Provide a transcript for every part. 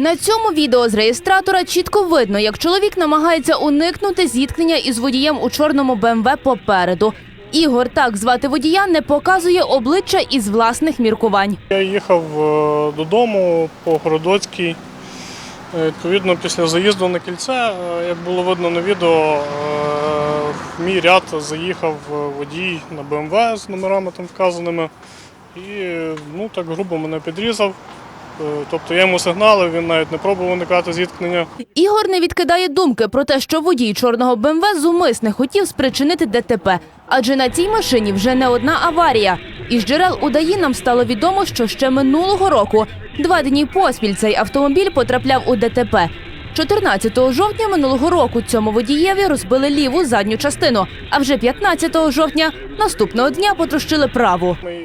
На цьому відео з реєстратора чітко видно, як чоловік намагається уникнути зіткнення із водієм у чорному БМВ попереду. Ігор, так звати водія, не показує обличчя із власних міркувань. Я їхав е, додому по Городоцькій. Е, Відповідно, після заїзду на кільце, е, як було видно на відео, в мій ряд заїхав водій на БМВ з номерами там вказаними. І ну, так грубо мене підрізав. Е, Тобто я йому сигналив, він навіть не пробував уникати зіткнення. Ігор не відкидає думки про те, що водій чорного БМВ зумисне хотів спричинити ДТП, адже на цій машині вже не одна аварія. Із джерел удаї нам стало відомо, що ще минулого року, два дні поспіль, цей автомобіль потрапляв у ДТП. 14 жовтня минулого року цьому водієві розбили ліву задню частину, а вже 15 жовтня наступного дня потрощили праву. Ми е,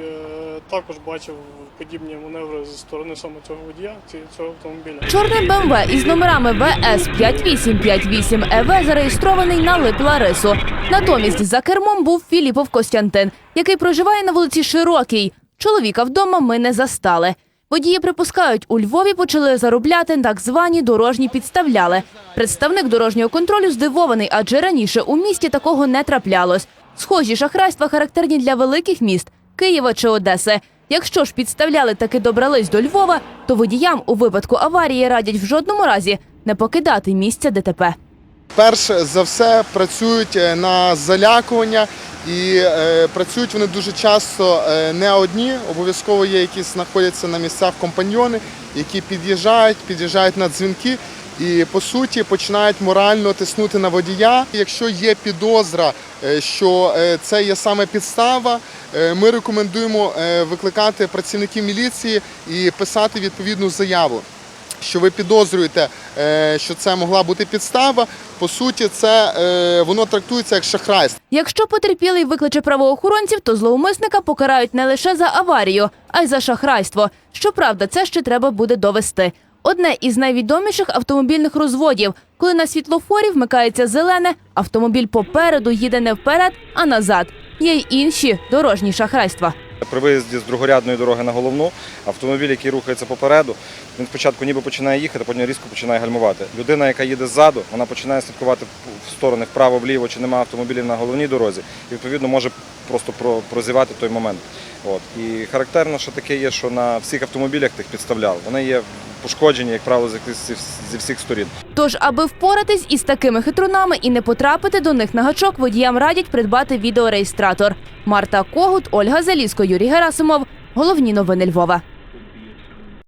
також бачив подібні маневри зі сторони саме цього водія, цього автомобіля. Чорний БМВ із номерами ВС 5858 ЕВ зареєстрований на Лип Ларису. Натомість за кермом був Філіпов Костянтин, який проживає на вулиці Широкій. Чоловіка вдома ми не застали. Водії припускають, у Львові почали заробляти так звані дорожні підставляли. Представник дорожнього контролю здивований, адже раніше у місті такого не траплялось. Схожі шахрайства характерні для великих міст Києва чи Одеси. Якщо ж підставляли таки добрались до Львова, то водіям у випадку аварії радять в жодному разі не покидати місця ДТП. Перш за все працюють е, на залякування і е, працюють вони дуже часто е, не одні. Обов'язково є якісь знаходяться на місцях компаньйони, які під'їжджають, під'їжджають на дзвінки і по суті починають морально тиснути на водія. Якщо є підозра, е, що е, це є саме підстава, е, ми рекомендуємо викликати працівників міліції і писати відповідну заяву що ви підозрюєте, що це могла бути підстава. По суті, це воно трактується як шахрайство. Якщо потерпілий викличе правоохоронців, то зловмисника покарають не лише за аварію, а й за шахрайство. Щоправда, це ще треба буде довести. Одне із найвідоміших автомобільних розводів, коли на світлофорі вмикається зелене, автомобіль попереду їде не вперед, а назад. Є й інші дорожні шахрайства. При виїзді з другорядної дороги на головну автомобіль, який рухається попереду, він спочатку ніби починає їхати, потім різко починає гальмувати. Людина, яка їде ззаду, вона починає слідкувати в сторони вправо-вліво, чи немає автомобілів на головній дорозі, і відповідно може просто про- прозівати той момент. От. І характерно, що таке є, що на всіх автомобілях тих підставляв. Вони є пошкоджені, як правило, зі всіх сторін. Тож, аби впоратись із такими хитрунами і не потрапити до них на гачок, водіям радять придбати відеореєстратор. Марта Когут, Ольга Залізко, Юрій Герасимов. Головні новини Львова.